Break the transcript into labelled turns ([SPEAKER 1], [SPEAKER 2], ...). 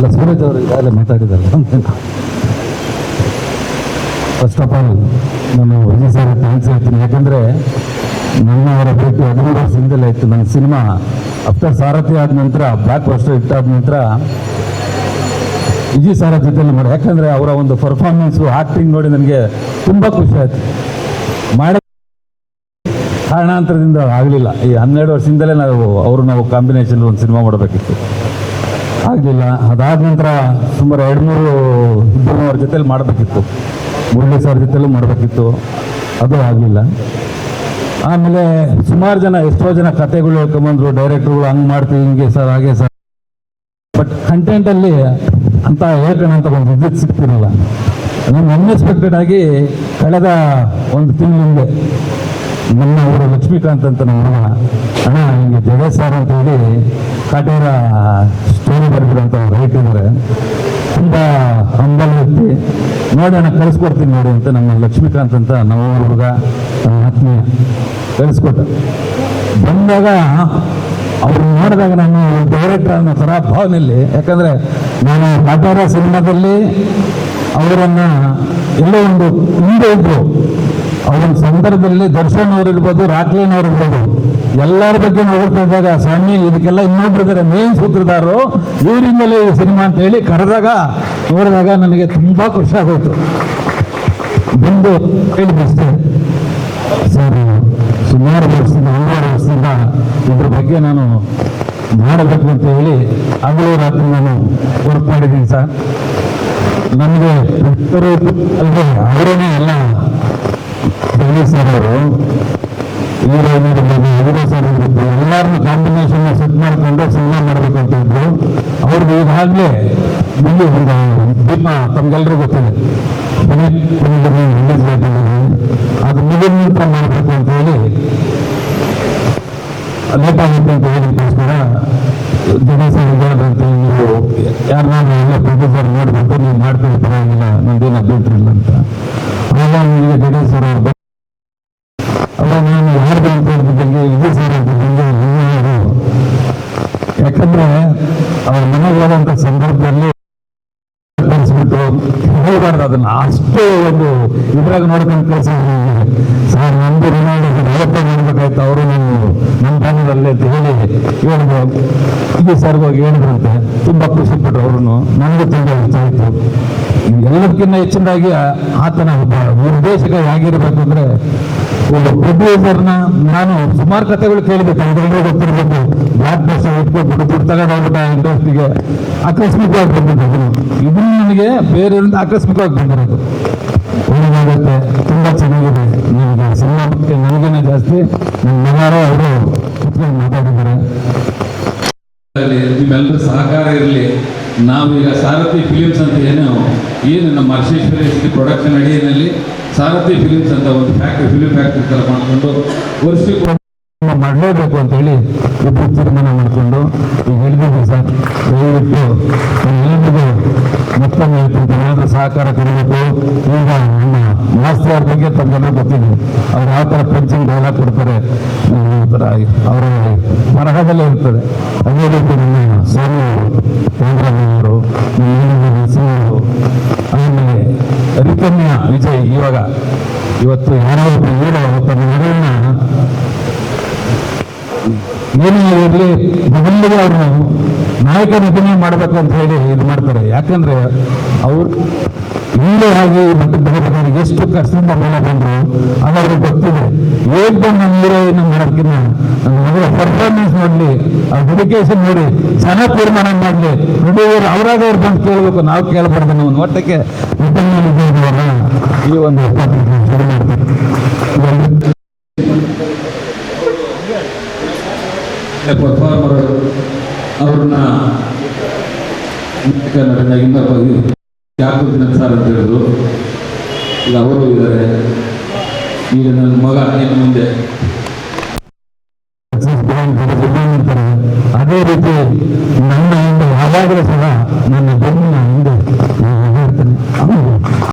[SPEAKER 1] ಅಲ್ಲ, ಸೂರಜ್ ಅವರು ಈಗಾಗಲೇ ಮಾತಾಡಿದ್ದಾರೆ. ಫಸ್ಟ್ ಆಫ್ ಆಲ್ ನಾನು ವಿಜಯ್ ಸರ್ ಥ್ಯಾಂಕ್ಸ್ ಹೇಳ್ತೀನಿ. ಯಾಕಂದರೆ ನನ್ನ ಅವರ ಭೇಟಿ ಹದಿಮೂರು ವರ್ಷದಿಂದಲೇ ಇತ್ತು ನನ್ನ ಸಿನಿಮಾ ಆಫ್ಟರ್ ಸಾರಥಿ ಆದ ನಂತರ ಬ್ಲಾಕ್ ಬಸ್ಟರ್ ಇಟ್ಟಾದ ನಂತರ ವಿಜಯ್ ಸಾರ ಜೊತೆಯಲ್ಲಿ ಮಾಡಿ. ಯಾಕಂದರೆ ಅವರ ಒಂದು ಪರ್ಫಾರ್ಮೆನ್ಸು ಆ್ಯಕ್ಟಿಂಗ್ ನೋಡಿ ನನಗೆ ತುಂಬ ಖುಷಿ ಆಯಿತು. ಮಾಡ ಕಾರಣಾಂತರದಿಂದ ಆಗಲಿಲ್ಲ. ಈ ಹನ್ನೆರಡು ವರ್ಷದಿಂದಲೇ ನಾವು ಅವರು ನಾವು ಕಾಂಬಿನೇಷನ್ ಒಂದು ಸಿನಿಮಾ ಮಾಡಬೇಕಿತ್ತು. ಆಗಲಿಲ್ಲ ಅದಾದ ನಂತರ ಸುಮಾರು ಎರಡು ಮೂರು ಇಬ್ಬರು ಅವ್ರ ಜೊತೆಲಿ ಮಾಡಬೇಕಿತ್ತು. ಮುರಳಿ ಸರ್ ಜೊತೆಲೂ ಮಾಡಬೇಕಿತ್ತು. ಅದು ಆಗಲಿಲ್ಲ ಆಮೇಲೆ ಸುಮಾರು ಜನ, ಎಷ್ಟೋ ಜನ ಕತೆಗಳು ಹೇಳ್ಕೊಂಬಂದ್ರು, ಡೈರೆಕ್ಟ್ರುಗಳು ಹಂಗೆ ಮಾಡ್ತೀವಿ ಹಿಂಗೆ ಸರ್, ಹಾಗೆ ಸರ್. ಬಟ್ ಕಂಟೆಂಟಲ್ಲಿ ಅಂತ ಹೇಳ್ಕೋಣ ಅಂತ ಒಂದು ವಿದ್ಯುತ್ ಸಿಗ್ತಿರಲ್ಲ. ನಾನು ಅನ್ಎಕ್ಸ್ಪೆಕ್ಟೆಡ್ ಆಗಿ ಕಳೆದ ಒಂದು ತಿಂಗಳ ಹಿಂದೆ ನಮ್ಮ ಊರು ಲಕ್ಷ್ಮೀಕಾಂತ್ ಅಂತ ನಮ್ಮ ಅಣ್ಣ, ಹಿಂಗೆ ಜಗ ಸರ್ ಅಂತ ಹೇಳಿ ಕಾಟೇರ ಸ್ಟೋರಿ ಬರೆದಿರೋಂಥ ರೈಟ್ ಇದ್ದಾರೆ. ತುಂಬ ಹಂಬಲ್ ವ್ಯಕ್ತಿ. ನೋಡಿ ಅಣ್ಣ, ಕಳಿಸ್ಕೊಡ್ತೀನಿ ನೋಡಿ ಅಂತ ನಮ್ಮ ಲಕ್ಷ್ಮೀಕಾಂತ್ ಅಂತ ನಮ್ಮ ಹುಡುಗ, ನಮ್ಮ ಆತ್ಮೀಯ. ಕಳಿಸ್ಕೊಟ್ಟ. ಬಂದಾಗ ಅವ್ರು ನೋಡಿದಾಗ ನಾನು ಡೈರೆಕ್ಟರ್ ಅನ್ನೋ ಥರ ಭಾವನೆಯಲ್ಲಿ, ಯಾಕಂದರೆ ನಾನು ಕಾಟೇರ ಸಿನಿಮಾದಲ್ಲಿ ಅವರನ್ನು ಎಲ್ಲೋ ಒಂದು ಹಿಂದೆ ಇದ್ರು. ಅವರ ಸಂದರ್ಭದಲ್ಲಿ ದರ್ಶನ್ ಅವ್ರು ಇರ್ಬೋದು ರಾಕ್ಲೈನ್ ಅವ್ರು ಇರ್ಬೋದು, ಎಲ್ಲರ ಬಗ್ಗೆ ನೋಡ್ತಾ ಇದ್ದಾಗ, ಸ್ವಾಮಿ, ಇದಕ್ಕೆಲ್ಲ ಇನ್ನೊಬ್ರು ಇದ್ದಾರೆ ಮೇನ್ ಸೂತ್ರದಾರರು ಇವರಿಂದಲೇ ಈ ಸಿನಿಮಾ ಅಂತ ಹೇಳಿ ಕರೆದಾಗ, ನೋಡಿದಾಗ ನನಗೆ ತುಂಬ ಖುಷಿ ಆಗೋಯ್ತು. ಬಂದು ಹೇಳಿದಷ್ಟೇ ಸರ್, ಸುಮಾರು ವರ್ಷದಿಂದ, ಹಲವಾರು ವರ್ಷದಿಂದ ಇದ್ರ ಬಗ್ಗೆ ನಾನು ಮಾಡಬೇಕು ಅಂತ ಹೇಳಿ, ಹಗಲು ರಾತ್ರಿ ನಾನು ವರ್ಕ್ ಮಾಡಿದ್ದೀನಿ ಸರ್. ನನಗೆ ಅಲ್ಲದೆ ಅವರೇ ಎಲ್ಲ ಡೆಲ್ಲಿ ಸರ್ ಅವರು ಸರ್ ಎಲ್ಲರನ್ನು ಕಾಂಬಿನೇಷನ್ ಸೆಟ್ ಮಾಡಿಕೊಂಡು ಸಿನಿಮಾ ಮಾಡಬೇಕು ಅಂತ ಇದ್ರು. ಅವ್ರದ್ದು ಈಗಾಗಲೇ ಇಲ್ಲಿ ಒಂದು ದೀಪ ತಮ್ಗೆಲ್ಲರೂ ಗೊತ್ತಿದೆ. ರಿಲೀಸ್ ಅದು ಮುಗಿದ ಮಾಡಬೇಕು ಅಂತ ಹೇಳಿ ಲೇಟ್ ಆಗುತ್ತೆ ಅಂತ ಹೇಳಿದಕ್ಕೋಸ್ಕರ ಜಗೇಶ್ ಅಂತ ನೀವು ಯಾರನ್ನಾದ್ರೂ ಎಲ್ಲ ಪ್ರೊಡ್ಯೂಸರ್ ನೋಡ್ಬಿಟ್ಟು ನೀವು ಮಾಡ್ತೀವಿ ಪರವಾಗಿಲ್ಲ, ನಂದೇನು ಅಭ್ಯಂತರ ಇಲ್ಲ ಅಂತ. ಆಮೇಲೆ ನಿಮಗೆ ಸರ್ ಅವಾಗ ನಾನು ಯಾರ್ದು ಬಗ್ಗೆ ಹೇಳಿದಂಗೆ ಇವರು ಯಾಕಂದ್ರೆ ಅವ್ರ ಮನೆಗೆ ಹೋದಂಥ ಸಂದರ್ಭದಲ್ಲಿ ಹೇಳ್ಬಾರ್ದು ಅದನ್ನ. ಅಷ್ಟು ಒಂದು ಇದ್ರಾಗ ನೋಡ್ಕೊಂಡು ಕೆಲಸ ಸರ್ ನಮ್ದು ಡೆವಲಪ್ ಮಾಡ್ಬೇಕಾಯ್ತು ಅವರು ನೀವು ನಮ್ಮ ಬ್ಯಾನರಲ್ಲೇ ಅಂತ ಹೇಳಿ ಹೇಳಿದ್ರು ಇದು ಸರ್ ಹೋಗಿ ಹೇಳಿದ್ರಂತೆ, ತುಂಬ ಖುಷಿ ಪಟ್ಟರು ಅವರು ನನಗೆ ತುಂಬ ಇಷ್ಟ ಆಯಿತು. ಎಲ್ಲದಕ್ಕಿಂತ ಹೆಚ್ಚಿನದಾಗಿ ಆತನ ಒಬ್ಬ ನಿರ್ದೇಶಕ ಹೇಗಿರಬೇಕು ಅಂದ್ರೆ ಒಂದು ಪ್ರೊಡ್ಯೂಸರ್ನ ನಾನು ಸುಮಾರು ಕಥೆಗಳು ಕೇಳಬೇಕು. ತಮ್ಗೆಲ್ಲರೂ ಗೊತ್ತಿರಬೇಕು. ಬ್ಲಾಕ್ ಬಸ್ ಇಟ್ಕೊಂಡು ದುಡ್ಡು ತಗೊಂಡೋಗ್ಬಿಟ್ಟ ಇಂಡಸ್ಟ್ರಿಗೆ ಆಕಸ್ಮಿಕವಾಗಿ ಬಂದಿದ್ದು ಇದನ್ನು ನನಗೆ ಬೇರೆಯವರಿಂದ ಆಕಸ್ಮಿಕವಾಗಿ ಬಂದಿರೋದು. ತುಂಬಾ ತುಂಬ ಚೆನ್ನಾಗಿದೆ. ನಿಮಗೆ ಸಿನಿಮಾ ನನಗೇನೆ ಜಾಸ್ತಿ. ನನ್ನ ಮಗಾರು ಅವರು ಕುತ್ಕೊಂಡು ಮಾತಾಡಿದ್ದಾರೆ
[SPEAKER 2] ನಿಮ್ಮೆಲ್ಲರ ಸಹಕಾರ ಇರಲಿ ನಾವೀಗ ಸಾರಥಿ ಫಿಲಿಮ್ಸ್ ಅಂತ ಏನು ಏನು ನಮ್ಮ ಹರ್ಷೇಶ್ವರಿ ಪ್ರೊಡಕ್ಷನ್ ಅಡಿಯಲ್ಲಿ ಸಾರಥಿ ಫಿಲಿಮ್ಸ್ ಅಂತ ಒಂದು ಫ್ಯಾಕ್ಟ್ರಿ ಫಿಲಿಮ್ ಫ್ಯಾಕ್ಟ್ರಿ ಥರ ಮಾಡಿಕೊಂಡು ವರ್ಷಕ್ಕೆ
[SPEAKER 1] ಮಾಡಲೇಬೇಕು ಅಂತ ಹೇಳಿ ತೀರ್ಮಾನ ಮಾಡಿಕೊಂಡು ಈಗ ಹೇಳಿದ್ದೀವಿ ಸರ್ ದಯವಿಟ್ಟು ಮತ್ತೊಮ್ಮೆ ಏನಾದರೂ ಸಹಕಾರ ಕೊಡಬೇಕು ಈಗ ನಮ್ಮ ಮಾಸ್ತಿ ಅವ್ರ ಬಗ್ಗೆ ತಮಗೆಲ್ಲ ಗೊತ್ತಿದೆ. ಅವ್ರು ಯಾವ ಥರ ಪಂಚಿಂಗ್ ಡೈಲಾಗ್ ಕೊಡ್ತಾರೆ ಥರ ಅವರ ಬರಹದಲ್ಲೇ ಇರ್ತದೆ. ಅದೇ ರೀತಿ ನಮ್ಮ ಸ್ವಾಮಿ ನಮ್ಮ ನರಸಿಂಹರು, ಆಮೇಲೆ ರಿಕನ್ಯ ವಿಜಯ್ ಇವಾಗ ಇವತ್ತು ಯಾರೋ ಹೀರೋ ತನ್ನ ಮಗಳನ್ನ ಏನೇ ಇರಲಿ ಮೊದಲಿಗೆ ಅವರು ನಾಯಕ ನಟನೆ ಮಾಡಬೇಕು ಅಂತ ಹೇಳಿ ಇದು ಮಾಡ್ತಾರೆ. ಯಾಕಂದ್ರೆ ಅವ್ರು ಹಿಂದೆ ಆಗಿ ಬರಬೇಕಾದ್ರೆ ಎಷ್ಟು ಕಷ್ಟದಿಂದ ಮೇಲೆ ಬಂದರು ಗೊತ್ತಿದೆ. ಏನ್ ಬಂದು ನಮ್ಮ ಹೀರೋಯಿನ್ ಮಾಡೋದಕ್ಕಿಂತ ನನ್ನ ಮಗಳ ಪರ್ಫಾರ್ಮೆನ್ಸ್ ನೋಡಲಿ ಆ ಡೆಡಿಕೇಶನ್ ನೋಡಿ ಚೆನ್ನಾಗಿ ತೀರ್ಮಾನ ಮಾಡಲಿ, ಹುಡುಗರು ಅವರಾದವ್ರು ಬಂದು ಕೇಳಬೇಕು, ನಾವು ಕೇಳಬಾರ್ದು, ನಾವು ಒಟ್ಟಕ್ಕೆ ಮುಖ್ಯಮಂತ್ರಿ ಈ ಒಂದು
[SPEAKER 2] ಅವ್ರನ್ನ ನಟನಾಗಿಂದ ಸಾರ್ ಅಂತ ಹೇಳಿದ್ರು. ಈಗ ಇದ್ದಾರೆ. ಈಗ ನನ್ನ ಮಗ ಏನು ಮುಂದೆ. ಅದೇ ರೀತಿ ನನ್ನ ಒಂದು ಯಾವಾಗಲೂ ಸಹ ನನ್ನ ಜನ್ಮ